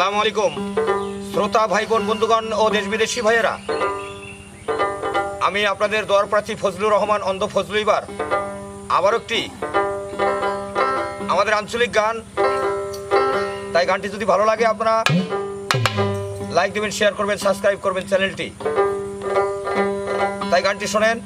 আসসালামু আলাইকুম। শ্রোতা ভাই বোন বন্ধুগণ ও দেশ বিদেশি ভাইয়েরা, আমি আপনাদের দর প্রার্থী ফজলুর রহমান অন্ধ ফজল ইবার আবার একটি আমাদের আঞ্চলিক গান। তাই গানটি যদি ভালো লাগে আপনারা লাইক দেবেন শেয়ার করবেন সাবস্ক্রাইব করবেন চ্যানেলটি। তাই গানটি শোনেন।